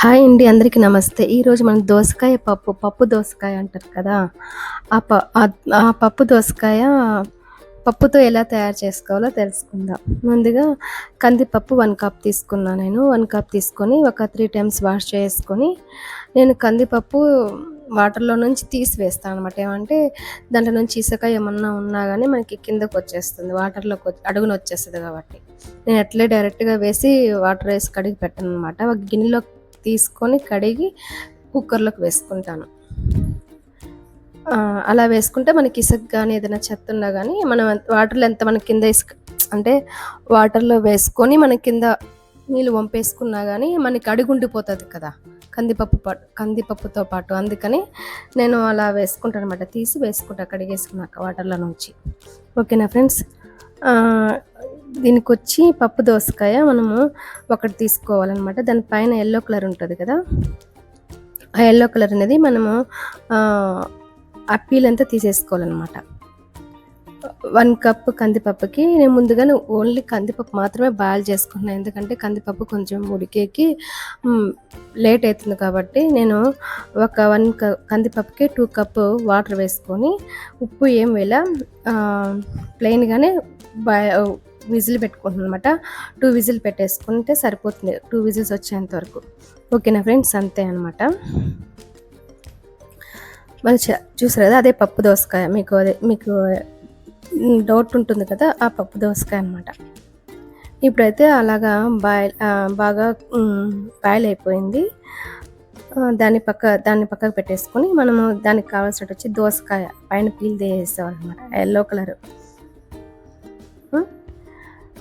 Hi అండి అందరికీ నమస్తే. ఈరోజు మనం దోసకాయ పప్పు పప్పు దోసకాయ అంటారు కదా? ఆ ప ఆ- పప్పు దోసకాయ పప్పుతో ఎలా తయారు చేసుకోవాలో తెలుసుకుందాం. ముందుగా కందిపప్పు వన్ కప్ తీసుకున్నాను నేను. వన్ కప్ తీసుకొని ఒక త్రీ టైమ్స్ వాష్ చేసుకొని నేను కందిపప్పు వాటర్లో నుంచి తీసివేస్తాను అనమాట ఏమంటే దాంట్లో నుంచి ఇసుక ఏమన్నా ఉన్నా కానీ మనకి కిందకు వచ్చేస్తుంది వాటర్లోకి వచ్చి- అడుగున వచ్చేస్తుంది కాబట్టి. నేను అట్లే డైరెక్ట్గా వేసి వాటర్ వేసి కడిగి పెట్టాను అనమాట ఒక గిన్నెలో తీసుకొని కడిగి కుక్కర్లోకి వేసుకుంటాను. అలా వేసుకుంటే మనకి ఇసుక కానీ ఏదైనా చెత్త ఉన్నా కానీ మనం వాటర్లో ఎంత మన కింద ఇసుక అంటే వాటర్లో వేసుకొని మన కింద నీళ్ళు వంపేసుకున్నా కానీ మనకి అడుగుండిపోతుంది కదా. కందిపప్పు పాటు కందిపప్పుతో పాటు. అందుకని నేను అలా వేసుకుంటాను అనమాట తీసి వేసుకుంటా కడిగేసుకున్నాక వాటర్లో నుంచి. ఓకేనా ఫ్రెండ్స్? దీనికి వచ్చి పప్పు దోసకాయ మనము ఒకటి తీసుకోవాలన్నమాట. దానిపైన ఎల్లో కలర్ ఉంటుంది కదా? ఆ ఎల్లో కలర్ అనేది మనము ఆ, పీల్ అంతా తీసేసుకోవాలన్నమాట. వన్ కప్ కందిపప్పుకి నేను ముందుగానే ఓన్లీ కందిపప్పు మాత్రమే బాయిల్ చేసుకుంటున్నాను ఎందుకంటే కందిపప్పు కొంచెం ఉడికేకి లేట్ అవుతుంది కాబట్టి నేను ఒక వన్ క కందిపప్పుకి టూ కప్ వాటర్ వేసుకొని ఉప్పు ఏం వేళ ప్లెయిన్గానే బాయ్ విజిల్ పెట్టుకుంటున్నాను అనమాట టూ విజిల్ పెట్టేసుకుంటే సరిపోతుంది. టూ విజిల్స్ వచ్చేంత వరకు. ఓకేనా ఫ్రెండ్స్? అంతే అనమాట మరి చూసారు కదా అదే పప్పు దోసకాయ. మీకు అదే మీకు డౌట్ ఉంటుంది కదా ఆ పప్పు దోసకాయ అనమాట ఇప్పుడైతే అలాగా బాయిల్ బాగా బాయిల్ అయిపోయింది. దాని దాన్ని పక్క దాన్ని పక్కకు పెట్టేసుకొని మనము దానికి కావాల్సినట్టు వచ్చి దోసకాయ పైన పీల్ తీసేసేవాళ్ళనమాట ఎల్లో కలర్.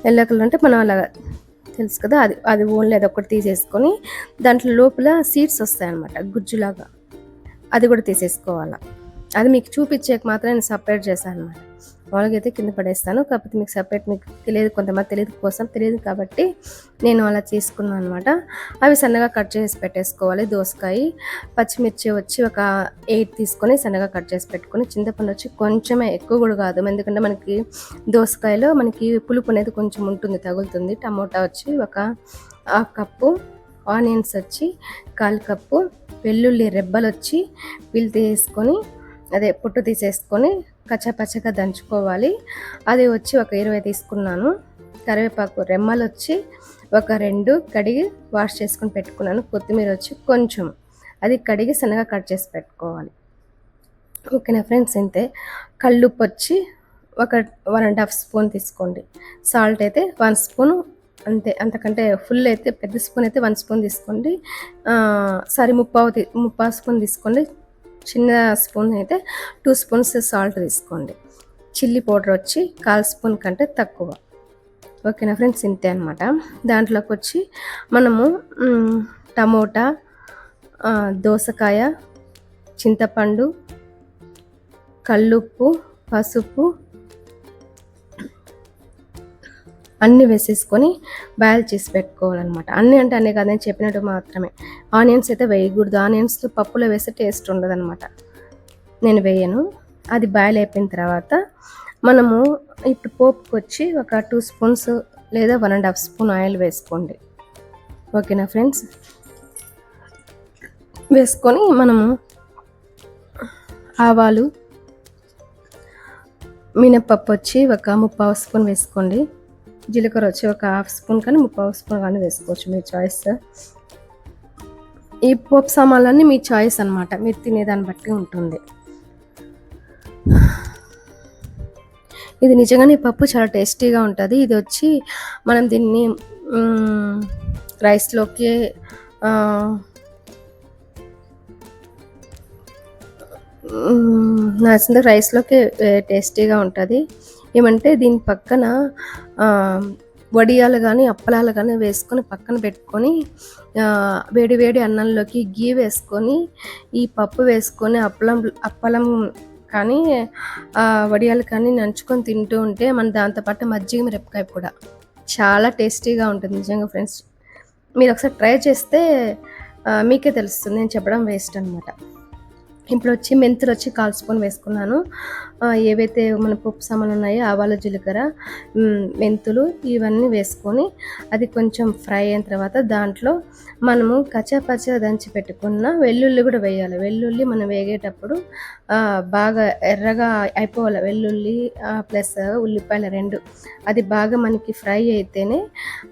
ఎల్లో కలర్ అంటే మనం అలాగా తెలుసు కదా అది అది ఓన్లీ అది ఒకటి తీసేసుకొని దాంట్లో లోపల సీడ్స్ వస్తాయన్నమాట గుజ్జులాగా. అది కూడా తీసేసుకోవాలి. అది మీకు చూపించేకి మాత్రం నేను సపరేట్ చేశాను అనమాట మామూలుగా అయితే కింద పడేస్తాను. కాకపోతే మీకు సపరేట్ మీకు తెలియదు కొంతమంది తెలియదు కోసం తెలియదు కాబట్టి నేను అలా తీసుకున్నాను అనమాట అవి సన్నగా కట్ చేసి పెట్టేసుకోవాలి. దోసకాయ పచ్చిమిర్చి వచ్చి ఒక ఎయిట్ తీసుకొని సన్నగా కట్ చేసి పెట్టుకొని చింతపండు వచ్చి కొంచెమే ఎక్కువ కూడా కాదు. ఎందుకంటే మనకి దోసకాయలో మనకి పులుపు అనేది కొంచెం ఉంటుంది తగులుతుంది. టమోటా వచ్చి ఒక హాఫ్ కప్పు ఆనియన్స్ వచ్చి కాల్ కప్పు వెల్లుల్లి రెబ్బలు వచ్చి వీళ్ళు తీసుకొని అదే పుట్టు తీసేసుకొని కచ్చపచ్చగా దంచుకోవాలి. అది వచ్చి ఒక ఇరవై తీసుకున్నాను. కరివేపాకు రెమ్మలు వచ్చి ఒక రెండు కడిగి వాష్ చేసుకొని పెట్టుకున్నాను. కొత్తిమీర వచ్చి కొంచెం. అది కడిగి సన్నగా కట్ చేసి పెట్టుకోవాలి. ఓకేనా ఫ్రెండ్స్ అంతే కళ్ళుప్పు వచ్చి ఒక వన్ అండ్ హాఫ్ స్పూన్ తీసుకోండి. సాల్ట్ అయితే వన్ స్పూన్. అంతే అంతకంటే ఫుల్ అయితే పెద్ద స్పూన్ అయితే వన్ స్పూన్ తీసుకోండి. సారీ ముప్పావు తీ- ముప్పావు స్పూన్ తీసుకోండి. చిన్న స్పూన్ అయితే టూ స్పూన్స్ సాల్ట్ తీసుకోండి. చిల్లీ పౌడర్ వచ్చి కాల్ స్పూన్ కంటే తక్కువ. ఓకేనా ఫ్రెండ్స్? ఇంతే అనమాట దాంట్లోకి వచ్చి మనము టమోటా దోసకాయ చింతపండు కల్లుప్పు పసుపు అన్నీ వేసేసుకొని బాయిల్ చేసి పెట్టుకోవాలన్నమాట. అన్నీ అంటే అన్నీ కాదు నేను చెప్పినట్టు మాత్రమే. ఆనియన్స్ అయితే వేయకూడదు. ఆనియన్స్ పప్పులో వేస్తే టేస్ట్ ఉండదన్నమాట. నేను వేయను. అది బాయిల్ అయిపోయిన తర్వాత మనము ఇప్పుడు పోపుకి వచ్చి ఒక టూ స్పూన్స్ లేదా one and half spoon oil వేసుకోండి. ఓకేనా ఫ్రెండ్స్? వేసుకొని మనము ఆవాలు మినప్పప్పు వచ్చి ఒక ముప్పావు స్పూన్ వేసుకోండి. జీలకర్ర వచ్చి ఒక హాఫ్ స్పూన్ కానీ ముప్పావు స్పూన్ కానీ వేసుకోవచ్చు మీ చాయిస్. ఈ పోపు సామాన్లన్నీ మీ చాయిస్ అన్నమాట. మీరు తినేదాన్ని బట్టి ఉంటుంది. ఇది నిజంగానే ఈ పప్పు చాలా టేస్టీగా ఉంటుంది. ఇది వచ్చి మనం దీన్ని రైస్లోకి నచ్చింది రైస్లోకి టేస్టీగా ఉంటుంది. ఏమంటే దీని పక్కన వడియాలు కానీ అప్పలాలు కానీ వేసుకొని పక్కన పెట్టుకొని వేడి వేడి అన్నంలోకి గీ వేసుకొని ఈ పప్పు వేసుకొని అప్పలం అప్పలం కానీ వడియాలు కానీ నంచుకొని తింటూ ఉంటే మన దాంతోపాటు మజ్జిగ మిరపకాయ కూడా చాలా టేస్టీగా ఉంటుంది నిజంగా ఫ్రెండ్స్. మీరు ఒకసారి ట్రై చేస్తే మీకే తెలుస్తుంది. నేను చెప్పడం వేస్ట్ అనమాట ఇప్పుడు వచ్చి మెంతులు వచ్చి కాల్ స్పూన్ వేసుకున్నాను ఏవైతే మన పప్పు సామాన్లు ఉన్నాయో ఆవాలు జీలకర్ర మెంతులు ఇవన్నీ వేసుకొని అది కొంచెం ఫ్రై అయిన తర్వాత దాంట్లో మనము కచ్చాపచ్చ దంచి పెట్టుకున్న వెల్లుల్లి కూడా వేయాలి. వెల్లుల్లి మనం వేగేటప్పుడు బాగా ఎర్రగా అయిపోవాలి. వెల్లుల్లి ప్లస్ ఉల్లిపాయలు రెండు. అది బాగా మనకి ఫ్రై అయితేనే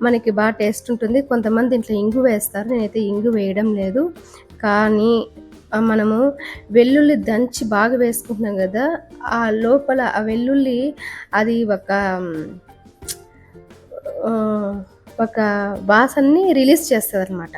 మనకి బాగా టేస్ట్ ఉంటుంది. కొంతమంది ఇంట్లో ఇంగు వేస్తారు. నేనైతే ఇంగు వేయడం లేదు. కానీ మనము వెల్లుల్లి దంచి బాగా వేసుకుంటున్నాం కదా ఆ లోపల ఆ వెల్లుల్లి అది ఒక ఒక వాసనని రిలీజ్ చేస్తుంది అనమాట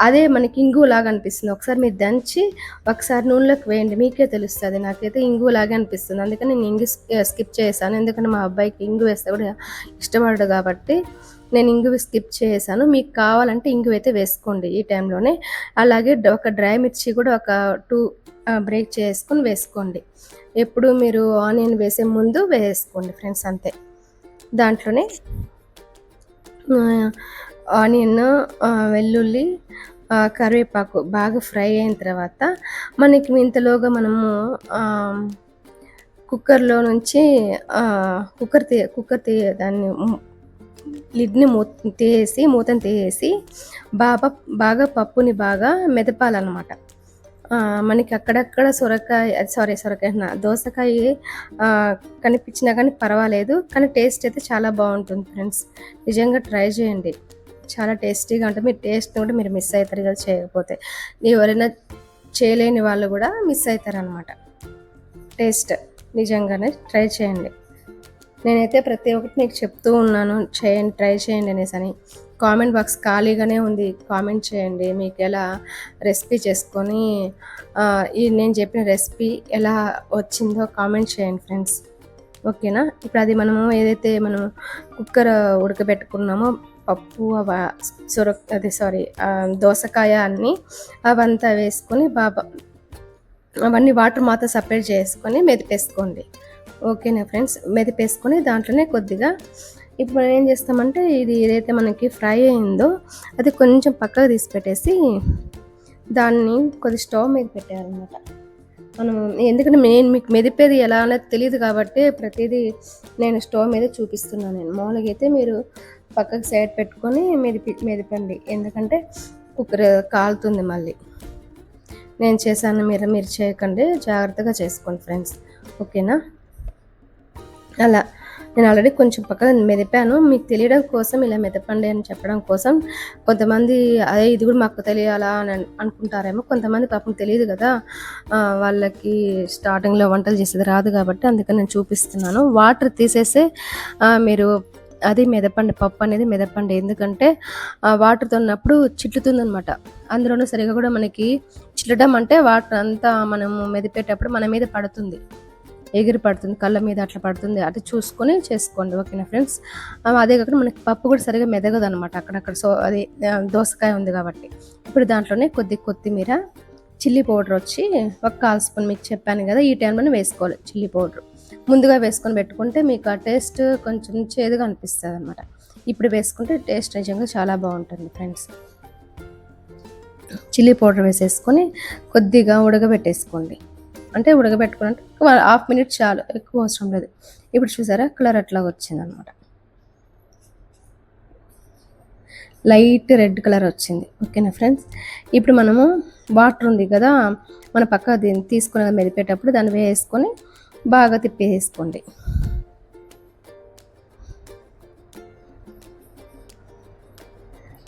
అదే మనకి ఇంగులాగా అనిపిస్తుంది. ఒకసారి మీరు దంచి ఒకసారి నూనెలోకి వేయండి. మీకే తెలుస్తుంది. నాకైతే ఇంగులాగా అనిపిస్తుంది. అందుకని నేను ఇంగు స్కిప్ చేశాను. ఎందుకంటే మా అబ్బాయికి ఇంగు వేస్తే కూడా ఇష్టపడడు కాబట్టి నేను ఇంగువి స్కిప్ చేశాను మీకు కావాలంటే ఇంగువి అయితే వేసుకోండి ఈ టైంలోనే. అలాగే ఒక డ్రై మిర్చి కూడా ఒక టూ బ్రేక్ చేసుకొని వేసుకోండి. ఎప్పుడు మీరు ఆనియన్ వేసే ముందు వేసుకోండి ఫ్రెండ్స్ అంతే. దాంట్లోనే ఆనియన్ వెల్లుల్లి కరివేపాకు బాగా ఫ్రై అయిన తర్వాత మనకి ఇంతలోగా మనము కుక్కర్లో నుంచి కుక్కర్ తీ కుక్కర్ తీ దాన్ని లిడ్ని మూ తీసి మూతను తీసేసి బాగా బాగా పప్పుని బాగా మెదపాలన్నమాట. మనకి అక్కడక్కడ సొరకాయ సారీ సొరకాయ దోసకాయ కనిపించినా కానీ పర్వాలేదు కానీ టేస్ట్ అయితే చాలా బాగుంటుంది ఫ్రెండ్స్. నిజంగా ట్రై చేయండి. చాలా టేస్టీగా ఉంటుంది. మీరు టేస్ట్ కూడా మీరు మిస్ అవుతారు కదా చేయకపోతే. ఎవరైనా చేయలేని వాళ్ళు కూడా మిస్ అవుతారు అనమాట టేస్ట్ నిజంగానే ట్రై చేయండి. నేనైతే ప్రతి ఒక్కటి మీకు చెప్తూ ఉన్నాను. చేయండి ట్రై చేయండి అనేసి అని. కామెంట్ బాక్స్ ఖాళీగానే ఉంది. కామెంట్ చేయండి. మీకు ఎలా రెసిపీ చేసుకొని ఈ నేను చెప్పిన రెసిపీ ఎలా వచ్చిందో కామెంట్ చేయండి ఫ్రెండ్స్. ఓకేనా? ఇప్పుడు అది మనము ఏదైతే మనం కుక్కర్ ఉడకబెట్టుకున్నామో పప్పు అవ సొర అది సారీ దోసకాయ అన్నీ అవంతా వేసుకొని బాబా అవన్నీ వాటర్ మాత్రం సపరేట్ చేసుకొని మెదిపేసుకోండి. ఓకేనా ఫ్రెండ్స్? మెదిపేసుకొని దాంట్లోనే కొద్దిగా ఇప్పుడు మనం ఏం చేస్తామంటే ఇది ఏదైతే మనకి ఫ్రై అయిందో అది కొంచెం పక్కకు తీసి పెట్టేసి దాన్ని కొద్ది స్టవ్ మీద పెట్టేయాలన్నమాట. మనం ఎందుకంటే నేను మీకు మెదిపేది ఎలా అనేది తెలియదు కాబట్టి ప్రతిదీ నేను స్టవ్ మీద చూపిస్తున్నాను నేను. మామూలుగా అయితే మీరు పక్కకు సైడ్ పెట్టుకొని మెదిపి మెదిపండి. ఎందుకంటే కుక్కర్ కాలుతుంది మళ్ళీ. నేను చేశాను మీరు మీరు చేయకండి. జాగ్రత్తగా చేసుకోండి ఫ్రెండ్స్. ఓకేనా? అలా. నేను ఆల్రెడీ కొంచెం పక్కన మెదిపాను. మీకు తెలియడం కోసం ఇలా మెదపండి అని చెప్పడం కోసం. కొంతమంది అదే ఇది కూడా మాకు తెలియాలా అని అనుకుంటారేమో. కొంతమంది పాపం తెలియదు కదా. వాళ్ళకి స్టార్టింగ్లో వంటలు చేసేది రాదు కాబట్టి అందుకని నేను చూపిస్తున్నాను. వాటర్ తీసేస్తే మీరు అది మెదపండి. పప్పు అనేది మెదపండి. ఎందుకంటే ఆ వాటర్తో ఉన్నప్పుడు చిట్లుతుందనమాట అందులోనూ సరిగా కూడా మనకి చిల్లడం అంటే వాటర్ అంతా మనము మెదిపేటప్పుడు మన మీద పడుతుంది. ఎగిరి పడుతుంది కళ్ళ మీద అట్లా పడుతుంది అది చూసుకొని చేసుకోండి. ఓకేనా ఫ్రెండ్స్ అదే కాకుండా మనకి పప్పు కూడా సరిగా మెదగదు అనమాట అక్కడక్కడ సో అది దోసకాయ ఉంది కాబట్టి. ఇప్పుడు దాంట్లోనే కొద్ది కొత్తిమీర చిల్లీ పౌడర్ వచ్చి ఒక కాల్ స్పూన్ మీకు చెప్పాను కదా ఈ టైంలోనే వేసుకోవాలి చిల్లీ పౌడర్. ముందుగా వేసుకొని పెట్టుకుంటే మీకు ఆ టేస్ట్ కొంచెం చేదుగా అనిపిస్తుంది అనమాట ఇప్పుడు వేసుకుంటే టేస్ట్ నిజంగా చాలా బాగుంటుంది ఫ్రెండ్స్ చిల్లీ పౌడర్ వేసేసుకొని కొద్దిగా ఉడకబెట్టేసుకోండి. అంటే ఉడకబెట్టుకున్నట్టు హాఫ్ మినిట్ చాలు ఎక్కువ అవసరం లేదు. ఇప్పుడు చూసారా కలర్ అట్లా వచ్చిందనమాట. లైట్ రెడ్ కలర్ వచ్చింది. ఓకేనా ఫ్రెండ్స్? ఇప్పుడు మనము వాటర్ ఉంది కదా మన పక్క దీన్ని తీసుకుని మెదిపేటప్పుడు దాన్ని వేసుకొని బాగా తిప్పేసుకోండి.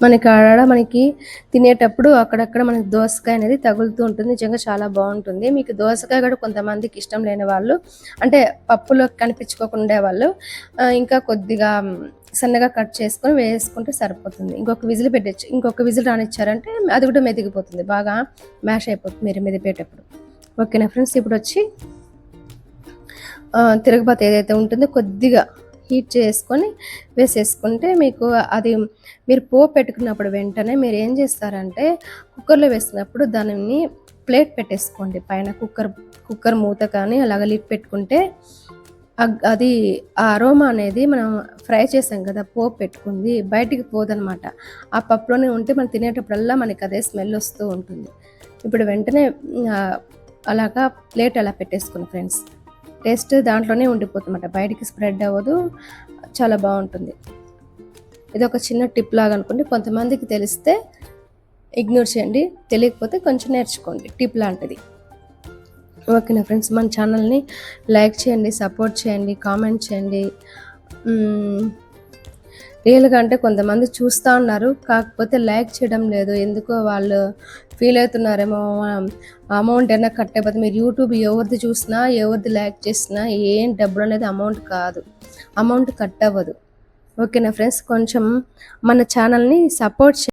మనకి ఆడ మనకి తినేటప్పుడు అక్కడక్కడ మనకి దోసకాయ అనేది తగులుతూ ఉంటుంది. నిజంగా చాలా బాగుంటుంది. మీకు దోసకాయ కూడా కొంతమందికి ఇష్టం లేని వాళ్ళు అంటే పప్పులో కనిపించుకోకుండా వాళ్ళు ఇంకా కొద్దిగా సన్నగా కట్ చేసుకొని వేసుకుంటే సరిపోతుంది. ఇంకొక విజిల్ పెట్టచ్చు. ఇంకొక విజిల్ రానిచ్చారంటే అది కూడా మెదిగిపోతుంది. బాగా మ్యాష్ అయిపోతుంది మీరు మెదిపేటప్పుడు. ఓకేనా ఫ్రెండ్స్? ఇప్పుడు వచ్చి ఆ, తిరగబాత ఏదైతే ఉంటుందో కొద్దిగా హీట్ చేసుకొని వేసేసుకుంటే మీకు అది మీరు పోపు పెట్టుకున్నప్పుడు వెంటనే మీరు ఏం చేస్తారంటే కుక్కర్లో వేసినప్పుడు దానిని ప్లేట్ పెట్టేసుకోండి. పైన కుక్కర్ కుక్కర్ మూత కానీ అలాగ లిట్ పెట్టుకుంటే అది ఆ అరోమా అనేది మనం ఫ్రై చేసాం కదా పోపు పెట్టుకుంది బయటికి పోదనమాట. ఆ పప్పులోనే ఉంటే మనం తినేటప్పుడల్లా మనకి అదే స్మెల్ వస్తూ ఉంటుంది. ఇప్పుడు వెంటనే అలాగా ప్లేట్ అలా పెట్టేసుకుని ఫ్రెండ్స్. టేస్ట్ దాంట్లోనే ఉండిపోతుందన్నమాట. బయటికి స్ప్రెడ్ అవ్వదు. చాలా బాగుంటుంది. ఇది ఒక చిన్న టిప్ లాగా అనుకోండి. కొంతమందికి తెలిస్తే ఇగ్నోర్ చేయండి. తెలియకపోతే కొంచెం నేర్చుకోండి. టిప్ లాంటిది. ఓకే నా ఫ్రెండ్స్ మన ఛానల్ని లైక్ చేయండి సపోర్ట్ చేయండి కామెంట్ చేయండి. రియల్గా అంటే కొంతమంది చూస్తూ ఉన్నారు. కాకపోతే లైక్ చేయడం లేదు. ఎందుకో వాళ్ళు ఫీల్ అవుతున్నారేమో. అమౌంట్ అయినా కట్ అయిపోతే మీరు యూట్యూబ్ ఎవరిది చూసినా ఎవరిది లైక్ చేసినా ఏం డబ్బులు అనేది అమౌంట్ కాదు. అమౌంట్ కట్ అవ్వదు. ఓకేనా ఫ్రెండ్స్? కొంచెం మన ఛానల్ని సపోర్ట్